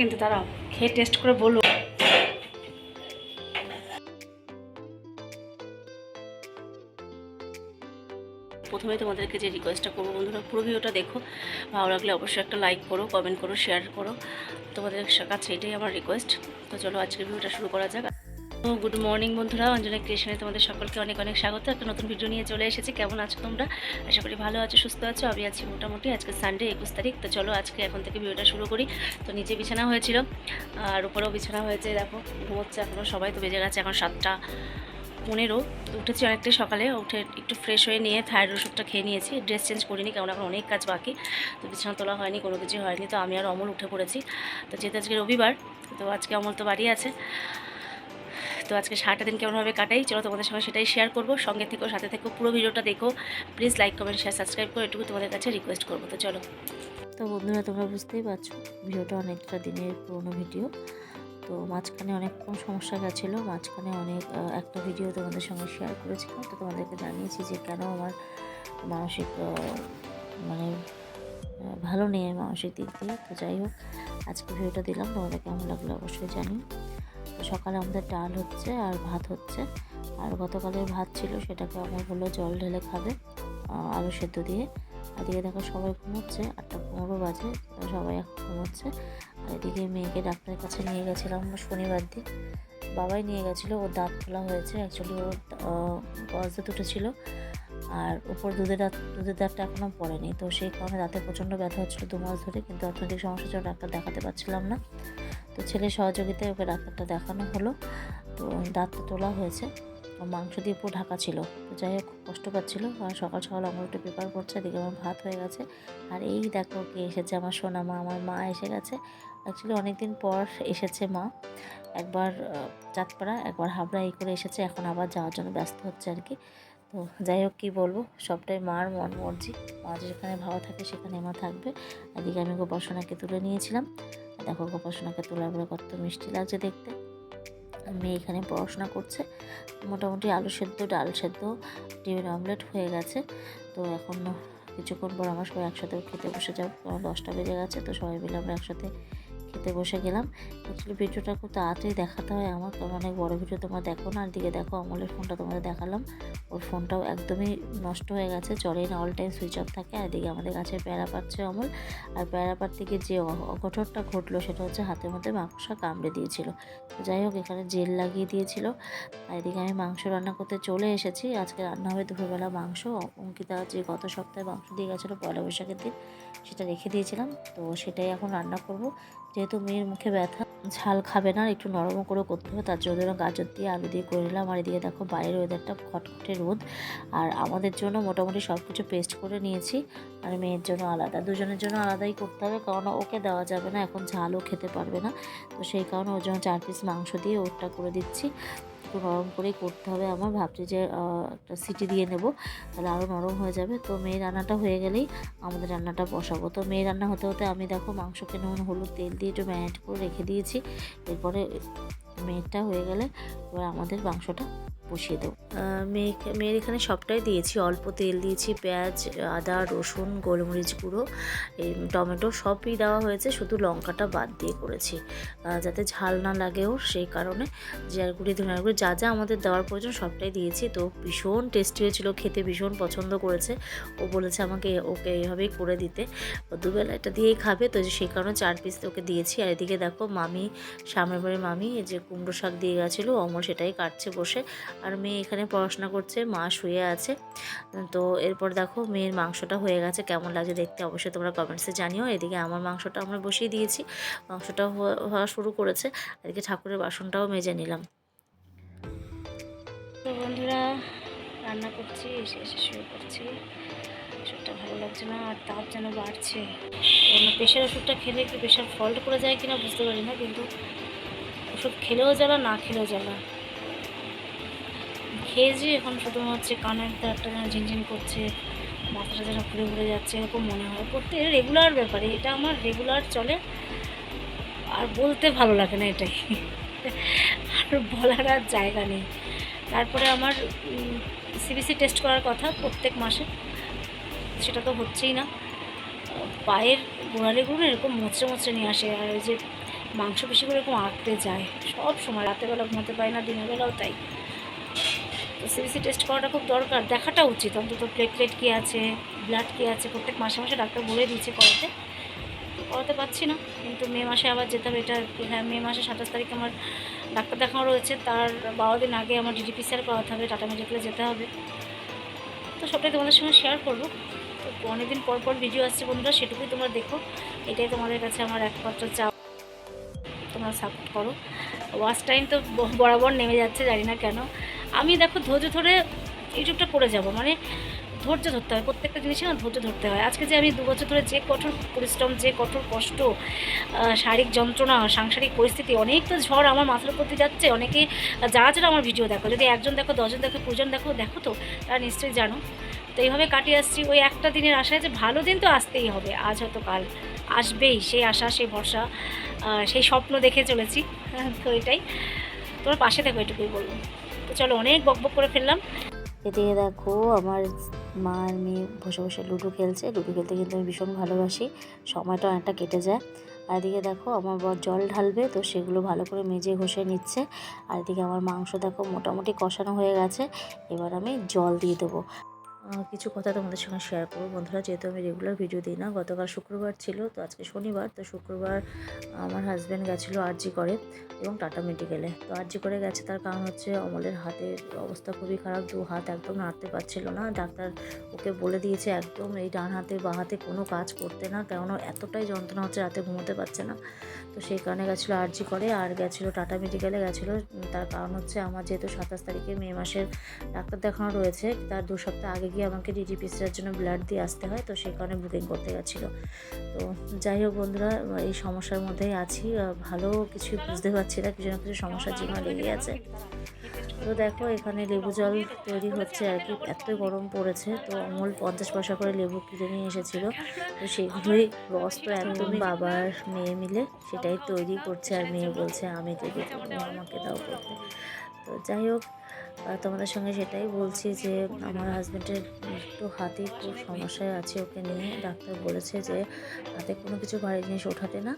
কিন্তু তারা খেয়ে টেস্ট করে বলো। প্রথমে তোমাদেরকে যে রিকোয়েস্টটা করব, বন্ধুরা, পুরো ভিডিওটা দেখো। ভালো লাগলে অবশ্যই একটা লাইক করো কমেন্ট করো শেয়ার করো। তোমাদের কাছে এটাই আমার রিকোয়েস্ট তো চলো, আজকের ভিডিওটা শুরু করা যাক। গুড মর্নিং বন্ধুরা। অঞ্জনা ক্রিয়েশনে তোমাদের সকলকে অনেক অনেক স্বাগত। একটা নতুন ভিডিও নিয়ে চলে এসেছি। কেমন আছো তোমরা? আশা করি ভালো আছো, সুস্থ আছো। আমি আছি মোটামুটি। আজকে সানডে একুশ তারিখ। তো চলো আজকে এখন থেকে ভিডিওটা শুরু করি। তো নিচে বিছানা হয়েছিল। আর উপরেও বিছানা হয়েছে, দেখো। ঘুমোচ্ছে এখনও সবাই, তো বেজে গেছে এখন সাতটা পনেরো। উঠেছি অনেকটাই সকালে। উঠে একটু ফ্রেশ হয়ে নিয়ে থাইরয়েড ওষুধটা খেয়ে নিয়েছি। ড্রেস চেঞ্জ করিনি, কারণ এখন অনেক কাজ বাকি। তো বিছানা তোলা হয়নি, কোনো কিছু হয়নি। তো আমি আর অমল উঠে পড়েছি। তো যেহেতু আজকে রবিবার, তো আজকে অমল তো বাড়ি আছে। তো আজকে সারাটা দিন কেমনভাবে কাটাই, চলো তোমাদের সঙ্গে সেটাই শেয়ার করব। সঙ্গে থেকেও সাথে থেকেও পুরো ভিডিওটা দেখো। Please like comment share subscribe করো, এটুকু তোমাদের কাছে রিকোয়েস্ট করব। তো চলো। তো বন্ধুরা, তোমরা বুঝতেই পারছ, ভিডিওটা অনেকটা দিনের পুরনো ভিডিও। তো মাঝখানে অনেক সমস্যা গেছিল, মাঝখানে অনেক একটা ভিডিও তোমাদের সঙ্গে শেয়ার করেছিলাম। তো তোমাদেরকে জানিয়েছি যে কেন আমার মানসিক মানে ভালো নেই মানসিক দিক দিয়ে। তো যাই হোক, আজকে ভিডিওটা দিলাম। তোমাদের কেমন লাগল অবশ্যই জানি সকালে আমাদের ডাল হচ্ছে আর ভাত হচ্ছে। আর গতকালের ভাত ছিল সেটাকে আমার বলল জল ঢেলে খাবে আলু সেদ্ধ দিয়ে। এদিকে দেখো সবাই ঘুমোচ্ছে, আটটা পনেরো বাজে সবাই এখন ঘুমোচ্ছে। আর এদিকে মেয়েকে ডাক্তারের কাছে নিয়ে গেছিলাম শনিবার দিন। বাবাই নিয়ে গেছিল, ওর দাঁত খোলা হয়েছে। অ্যাকচুয়ালি ওর গজ দাঁত উঠেছিল আর উপর দুধের দাঁত, দুধের দাঁতটা এখনও পড়েনি। তো সেই কারণে দাঁতে প্রচণ্ড ব্যথা হচ্ছিল দু মাস ধরে, কিন্তু অর্থনৈতিক সমস্যার জন্য ডাক্তার দেখাতে পারছিলাম না। তো ছেলের সহযোগিতায় ওকে ডাক্তারটা দেখানো হলো। তো দাঁতটা তোলা হয়েছে। মাংস দিয়ে পুরো ঢাকা ছিল। তো যাই হোক কষ্ট পাচ্ছিলো। আর সকাল সকাল আমার একটু পেপার করছে এদিকে আমার ভাত হয়ে গেছে। আর এই দেখো কে এসেছে, আমার সোনা মা, আমার মা এসে গেছে। অ্যাকচুয়ালি অনেক দিন পর এসেছে মা। একবার চাঁদপাড়া, একবার হাবড়া এই করে এসেছে। এখন আবার যাওয়ার জন্য ব্যস্ত হচ্ছে আর কি। তো যাই হোক, কী বলব? সবটাই মার মন মর্জি। মা যেখানে ভালো থাকে সেখানে মা থাকবে। এদিকে আমি গোপাসনাকে তুলে নিয়েছিলাম। দেখো গোপাসনাকে তোলার কত মিষ্টি লাগছে দেখতে। মেয়ে এখানে পড়াশোনা করছে। মোটামুটি আলু সেদ্ধ, ডাল সেদ্ধ ডিমের অমলেট হয়ে গেছে। তো এখন কিছুক্ষণ পর আমার সবাই একসাথে খেতে বসে যাব। দশটা বেজে গেছে, তো সবাই মিলে আমরা একসাথে খেতে বসে গেলাম। অ্যাকচুয়ালি ভিডিওটা খুব তাড়াতাড়ি দেখাতে হয় আমার, কারণ অনেক বড় ভিডিও তোমরা দেখো না। আর দিকে দেখো আমলের ফোনটা তোমাদের দেখালাম। ওর ফোনটাও একদমই নষ্ট হয়ে গেছে চলেই না অল টাইম সুইচ অফ থাকে। আর এদিকে আমাদের কাছে প্যারা পাচ্ছে অমল। আর প্যারা পাড় থেকে যে অঘটনটা ঘটলো সেটা হচ্ছে হাতের মধ্যে মাংসা কামড়ে দিয়েছিল। তো যাই হোক, এখানে জেল লাগিয়ে দিয়েছিল। আর এদিকে আমি মাংস রান্না করতে চলে এসেছি। আজকে রান্না হবে দুপুরবেলা মাংস। অঙ্কিতা যে গত সপ্তাহে মাংস দিয়ে গেছিল পয়লা বৈশাখের দিন, সেটা রেখে দিয়েছিলাম। তো সেটাই এখন রান্না করব। যেহেতু মেয়ের মুখে ব্যথা, ঝাল খাবে না একটু নরম করে করতে হবে, তার জন্য গাজর দিয়ে আলু দিয়ে করে নিলাম। আর এদিকে দেখো বাইরের ওয়েদারটা খটখটে রোদ। আর আমাদের জন্য মোটামুটি সব কিছু পেস্ট করে নিয়েছি। আর মেয়ের জন্য আলাদা, দুজনের জন্য আলাদাই করতে হবে, কারণ ওকে দেওয়া যাবে না, এখন ঝালও খেতে পারবে না। তো সেই কারণে ওর জন্য চার পিস মাংস দিয়ে ওটা করে দিচ্ছি। একটু নরম করেই করতে হবে। আমার ভাবছি যে একটা সিটি দিয়ে নেব, তাহলে আরও নরম হয়ে যাবে। তো মেয়ে রান্নাটা হয়ে গেলেই আমাদের রান্নাটা বসাবো। তো মেয়ে রান্না হতে হতে আমি দেখো মাংসকে নুন, হলুদ, তেল দিয়ে একটু ম্যারিনেট করে রেখে দিয়েছি। এরপরে মেয়েটা হয়ে গেলে এবার আমাদের মাংসটা বসিয়ে দেবো। মেয়ে মেয়ের এখানে সবটাই দিয়েছি। অল্প তেল দিয়েছি, পেঁয়াজ, আদা, রসুন, গোলমরিচ গুঁড়ো, এই টমেটো সবই দেওয়া হয়েছে। শুধু লঙ্কাটা বাদ দিয়ে করেছি। যাতে ঝাল না লাগে ওর সেই কারণে জিরার গুঁড়ি ধনিয়ার গুঁড়ি, যা যা আমাদের দেওয়ার প্রয়োজন সবটাই দিয়েছি। তো ভীষণ টেস্টি হয়েছিল, খেতে ভীষণ পছন্দ করেছে। ও বলেছে আমাকে ওকে এইভাবেই করে দিতে। দুবেলা এটা দিয়েই খাবে, তো সেই কারণে চার পিস ওকে দিয়েছি। আর এদিকে দেখো, মামি সামনের বাড়ির মামি যে কুমড়ো শাক দিয়ে গেছিল অমর সেটাই কাটছে বসে। আর মেয়ে এখানে পড়াশোনা করছে, মা শুয়ে আছে। তো এরপর দেখো মেয়ের মাংসটা হয়ে গেছে, কেমন লাগছে দেখতে অবশ্যই তোমরা কমেন্টসে জানিও। এদিকে আমার মাংসটা আমরা বসিয়ে দিয়েছি, মাংসটা হওয়া শুরু করেছে। এদিকে ঠাকুরের বাসনটাও মেজে নিলাম। তো বন্ধুরা, রান্না করছি, এসে এসে শুয়ে করছি ওষুধটা ভালো লাগছে না, আর তাপ যেন বাড়ছে। প্রেশার ওষুধটা খেলে কি প্রেশার ফল্ট করে যায় কিনা বুঝতে পারি না, কিন্তু ওষুধ খেলেও জ্বালা, না খেলেও জ্বালা। খেয়েছি এখন শুধু হচ্ছে কানের একটা যেন ঝিনঝিন করছে, মাথাটা যেন ঘুরে ঘুরে যাচ্ছে এরকম মনে হয়। করতে রেগুলার ব্যাপারে, এটা আমার রেগুলার চলে। আর বলতে ভালো লাগে না এটাই। আর বলার আর জায়গা নেই। তারপরে আমার সিবিসি টেস্ট করার কথা প্রত্যেক মাসে। সেটা তো হচ্ছেই না। পায়ের গোড়ালিগুলো এরকম মোচড়ে মোচড়ে নিয়ে আসে আর ওই যে মাংস করে এরকম আঁকতে যায়। সব সময় রাতের বেলা ঘুমাতে পারি না, দিনের বেলাও তাই। তো সিবিসি টেস্ট করাটা খুব দরকার। দেখাটা উচিত। অন্তত প্লেটলেট কী আছে ব্লাড কী আছে, প্রত্যেক মাসে মাসে ডাক্তার বলে দিয়েছে করাতে। করাতে পারছি না। কিন্তু মে মাসে আবার যেতে হবে, এটা হ্যাঁ মে মাসে সাতাশ তারিখে আমার ডাক্তার দেখানো রয়েছে। তার বারো দিন আগে আমার ডিডিপিসিআর করাতে হবে, টাটা মেডিকেলে যেতে হবে। তো সবটাই তোমাদের সঙ্গে শেয়ার করব। তো অনেকদিন পর পর ভিডিও আসছে বন্ধুরা, সেটুকুই তোমরা দেখো। এটাই তোমাদের কাছে আমার একমাত্র চাপ তোমরা সাপোর্ট করো। ওয়াচ টাইম তো বরাবর নেমে যাচ্ছে, জানি না কেন। আমি দেখো ধৈর্য ধরে ইউটিউবটা করে যাব মানে ধৈর্য ধরতে হয়, প্রত্যেকটা জিনিসে না ধৈর্য ধরতে হয়। আজকে যে আমি দু বছর ধরে যে কঠোর পরিশ্রম, যে কঠোর কষ্ট শারীরিক যন্ত্রণা, সাংসারিক পরিস্থিতি অনেক তো ঝড় আমার মাথার উপর যাচ্ছে। অনেকে যারা যারা আমার ভিডিও দেখো, যদি একজন দেখো, দশজন দেখো, কুড়িজন দেখো দেখো তো, তারা নিশ্চয়ই জানো। তো এইভাবে কাটিয়ে আসছি, ওই একটা দিনের আশায় যে ভালো দিন তো আসতেই হবে, আজ হয়তো কাল আসবেই, সেই আশা, সেই ভরসা সেই স্বপ্ন দেখে চলেছি। তো এটাই। তোমার পাশে থাকো, এটুকুই বলব। তো চলো অনেক বক করে ফেললাম। এদিকে দেখো আমার মা আর মেয়ে বসে বসে লুডো খেলছে। লুডো খেলতে কিন্তু আমি ভীষণ ভালোবাসি। সময়টা অনেকটা কেটে যায়। আর এদিকে দেখো আমার বর জল ঢালবে, তো সেগুলো ভালো করে মেজে ঘষে নিচ্ছে। আর এদিকে আমার মাংস দেখো মোটামুটি কষানো হয়ে গেছে। এবার আমি জল দিয়ে দেবো। কিছু কথা তোমাদের সঙ্গে শেয়ার করব। বন্ধুরা, যেহেতু আমি রেগুলার ভিডিও দিই না, গতকাল শুক্রবার ছিল, তো আজকে শনিবার, তো শুক্রবার আমার হাজব্যান্ড গেছিল আরজি করে এবং টাটা মেডিকেলে তো আরজি করে গেছে, তার কারণ হচ্ছে অমলের হাতের অবস্থা খুবই খারাপ, দু হাত একদম নাড়তে পারছিল না। ডাক্তার ওকে বলে দিয়েছে, একদম এই ডান হাতে বা হাতে কোনো কাজ করতে না, কেননা এতটাই যন্ত্রণা হচ্ছে, রাতে ঘুমোতে পারছে না। তো সেই কারণে গেছিল আরজি করে, আর গেছিল টাটা মেডিকেলে, গেছিল তার কারণ হচ্ছে আমার যেহেতু সাতাশ তারিখে মে মাসের ডাক্তার দেখানো রয়েছে, তার দু সপ্তাহ আগে গিয়ে আমাকে ডিটিপিসির জন্য ব্লাড দিয়ে আসতে হয়, তো সেই কারণে বুকিং করতে গেছিল। তো যাই হোক বন্ধুরা এই সমস্যার মধ্যেই আছি ভালো কিছু বুঝতে পারছি না, কিছু না কিছু সমস্যার জীবনে লেগে আছে। তো দেখো, এখানে লেবু জল তৈরি হচ্ছে আর কি। এতই গরম পড়েছে, তো অমল পঞ্চাশ পয়সা করে লেবু কিনে নিয়ে এসেছিল। তো সেগুলোই রস তো একদমই বাবার মেয়ে মিলে সেটাই তৈরি করছে আর মেয়ে বলছে, আমি তৈরি আমাকে দাও করতে তো যাই হোক তোমাদের সঙ্গে সেটাই বলছি যে আমার হাজব্যান্ডের একটু হাতে খুব সমস্যায় আছে, ওকে নিয়ে ডাক্তার বলেছে যে হাতে কোনো কিছু ভারী জিনিস ওঠাতে না।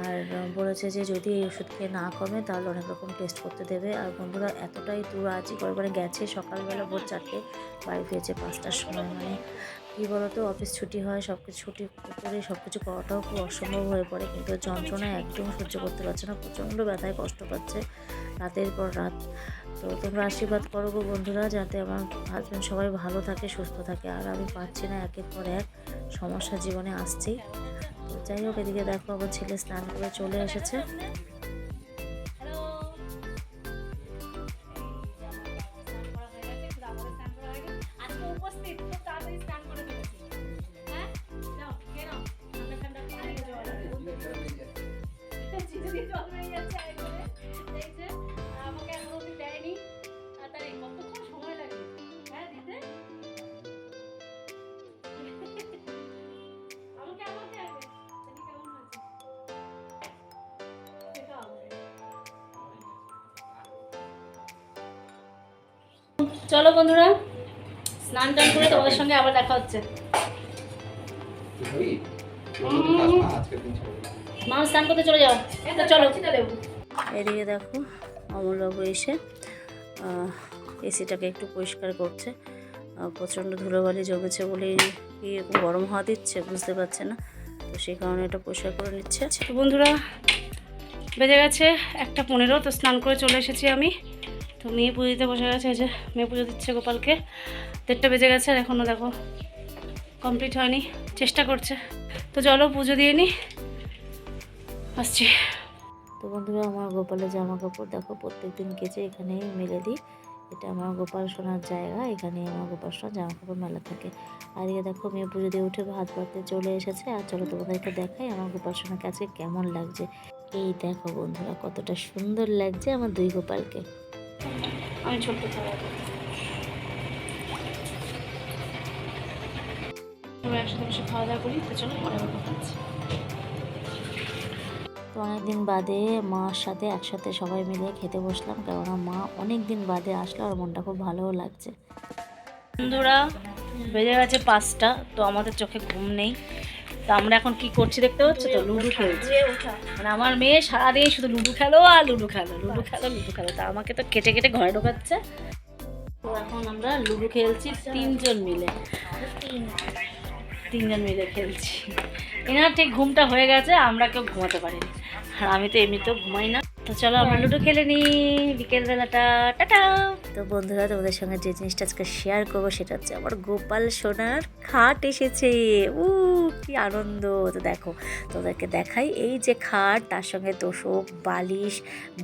আর বলেছে যে যদি এই ওষুধ খেয়ে না কমে তাহলে অনেক রকম টেস্ট করতে দেবে। আর বন্ধুরা, এতটাই দূর আজই করে গেছে, সকালবেলা ভোর চারটে বাড়ি ফিরেছে পাঁচটার সময়। মানে কী বলতো, অফিস ছুটি হয় সব কিছু ছুটি করে সব কিছু করাটাও খুব অসম্ভব হয়ে পড়ে। কিন্তু যন্ত্রণা একদম সহ্য করতে পারছে না, প্রচণ্ড ব্যথায় কষ্ট পাচ্ছে। রাতের পর রাত। তো তোমরা আশীর্বাদ করো গো বন্ধুরা, যাতে আমার হাজব্যান্ড সবাই ভালো থাকে, সুস্থ থাকে। আর আমি পাচ্ছি না একের পর এক সমস্যা জীবনে আসছি। তো যাই হোক, এদিকে দেখো আমার ছেলে স্নান করে চলে এসেছে। চলো বন্ধুরা স্নান টান করে তোমাদের সঙ্গে আবার দেখা হচ্ছে। মা স্নান করতে চলে যাও। চলো। এদিকে দেখো অমলবাবু এসে এসিটাকে একটু পরিষ্কার করছে। প্রচণ্ড ধুলোবালি জমেছে বলে কি গরম হাওয়া দিচ্ছে বুঝতে পারছে না। তো সেই কারণে এটা পরিষ্কার করে নিচ্ছে। বন্ধুরা বেজে গেছে একটা পনেরো তো স্নান করে চলে এসেছি আমি। তো মেয়ে পুজো দিতে বসে গেছে যে মেয়ে পুজো দিচ্ছে গোপালকে। দেড়টা বেজে গেছে আর এখনও দেখো কমপ্লিট হয়নি, চেষ্টা করছে। তো চলো পুজো দিয়ে নি, আসছি। তো বন্ধুরা, আমার গোপালের জামা কাপড় দেখো প্রত্যেক দিন কেচে এখানেই মেলে দিই। এটা আমার গোপাল সোনার জায়গা এখানে আমার গোপাল সোনার জামা কাপড় মেলা থাকে। আর এদিকে দেখো, মেয়ে পুজো দিয়ে উঠে ভাত বাড়তে চলে এসেছে। আর চলো তোমাদেরকে দেখাই আমার গোপাল সোনাকে আজকে কেমন লাগছে। এই দেখো বন্ধুরা, কতটা সুন্দর লাগছে আমার দুই গোপালকে। আমি ছোট্ট খাবার আমরা একসাথে বসে খাওয়া দাওয়া করি তো চলো পরে কথা হচ্ছে। তো অনেকদিন বাদে মার সাথে একসাথে সবাই মিলে খেতে বসলাম কেননা মা অনেক দিন বাদে আসলো আর মনটা খুব ভালোও লাগছে। বন্ধুরা বেজে গেছে পাঁচটা তো আমাদের চোখে ঘুম নেই। তো আমরা এখন কি করছি দেখতে পাচ্ছ তো? লুডো খেলছি। মানে আমার মেয়ে সারাদিন শুধু লুডো খেলো আর লুডো খেলো লুডো খেলো লুডো খেলো। তা আমাকে তো কেটে কেটে ঘরে ঢোকাচ্ছে। তো এখন আমরা লুডো খেলছি তিনজন মিলে। তিনজন মিলে খেলছি। এনার ঠিক ঘুমটা হয়ে গেছে আমরা কেউ ঘুমাতে পারিনি। আমি তো এমনিতেও ঘুমাই না। তো চলো আমরা লুডো খেলে নিই বিকেলবেলাটা, টাটা। তো বন্ধুরা, তোমাদের সঙ্গে যে জিনিসটা আজকে শেয়ার করব, সেটা হচ্ছে আমার গোপাল সোনার খাট এসেছে। উ কি আনন্দ। তো দেখো তোদেরকে দেখাই এই যে খাট, তার সঙ্গে তোষক, বালিশ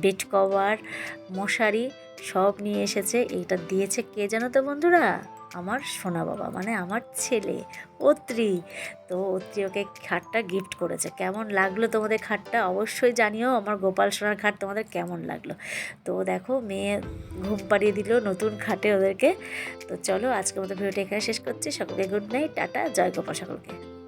বেড কভার মশারি সব নিয়ে এসেছে, এইটা দিয়েছে কে জানো তো বন্ধুরা? আমার সোনা বাবা মানে আমার ছেলে, অত্রি। তো অত্রি ওকে খাটটা গিফট করেছে। কেমন লাগল তোমাদের খাটটা? অবশ্যই জানিও আমার গোপাল সোনার খাট তোমাদের কেমন লাগল। তো দেখো, মেয়ে ঘুম পাড়িয়ে দিল নতুন খাটে ওদেরকে। তো চলো আজকের মতো ভিডিওটা এখানে শেষ করছি। সকলকে গুড নাইট টাটা, জয় গোপাল সকলকে।